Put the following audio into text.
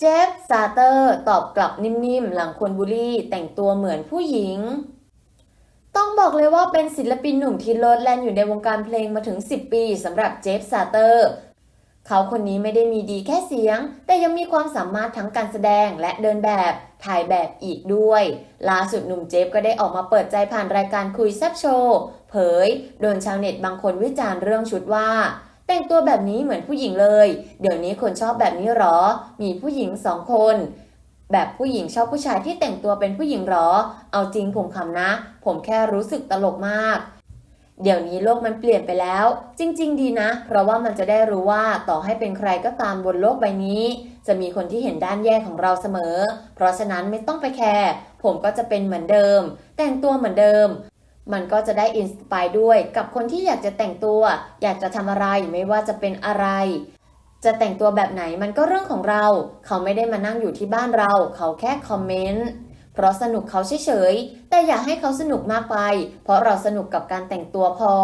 เจฟซาเตอร์ตอบกลับนิ่มๆ หลังคนบูลลี่แต่งตัวเหมือนผู้หญิง ต้องบอกเลยว่าเป็นศิลปินหนุ่มที่โลดแล่นอยู่ในวงการเพลงมาถึง 10 ปีสำหรับเจฟซาเตอร์ เขาคนนี้ไม่ได้มีดีแค่เสียง แต่ยังมีความสามารถทั้งการแสดงและเดินแบบ ถ่ายแบบอีกด้วย ล่าสุดหนุ่มเจฟก็ได้ออกมาเปิดใจผ่านรายการคุยแซบโชว์ เผย โดนชาวเน็ตบางคนวิจารณ์เรื่องชุดว่า แต่งตัวแบบนี้เหมือนผู้หญิงเลย เดี๋ยวนี้คนชอบแบบนี้หรอ มีผู้หญิงสองคน แบบผู้หญิงชอบผู้ชายที่แต่งตัวเป็นผู้หญิงหรอ เอาจริงผมขำนะ ผมแค่รู้สึกตลกมาก เดี๋ยวนี้โลกมันเปลี่ยนไปแล้ว จริง ๆ ดีนะ เพราะว่ามันจะได้รู้ว่าต่อให้เป็นใครก็ตามบนโลกใบนี้ จะมีคนที่เห็นด้านแย่ของเราเสมอ เพราะฉะนั้นไม่ต้องไปแคร์ผมก็จะเป็นเหมือนเดิม แต่งตัวเหมือนเดิม มันก็จะได้อินสปายด้วยกับคนที่อยากจะแต่งตัว อยากจะทำอะไรไม่ว่าจะเป็นอะไร จะแต่งตัวแบบไหนมันก็เรื่องของเรา เขาไม่ได้มานั่งอยู่ที่บ้านเรา เขาแค่คอมเมนต์เพราะสนุกเขาเฉยๆแต่อย่าให้เขาสนุกมากไป เพราะเราสนุกกับการแต่งตัวพอ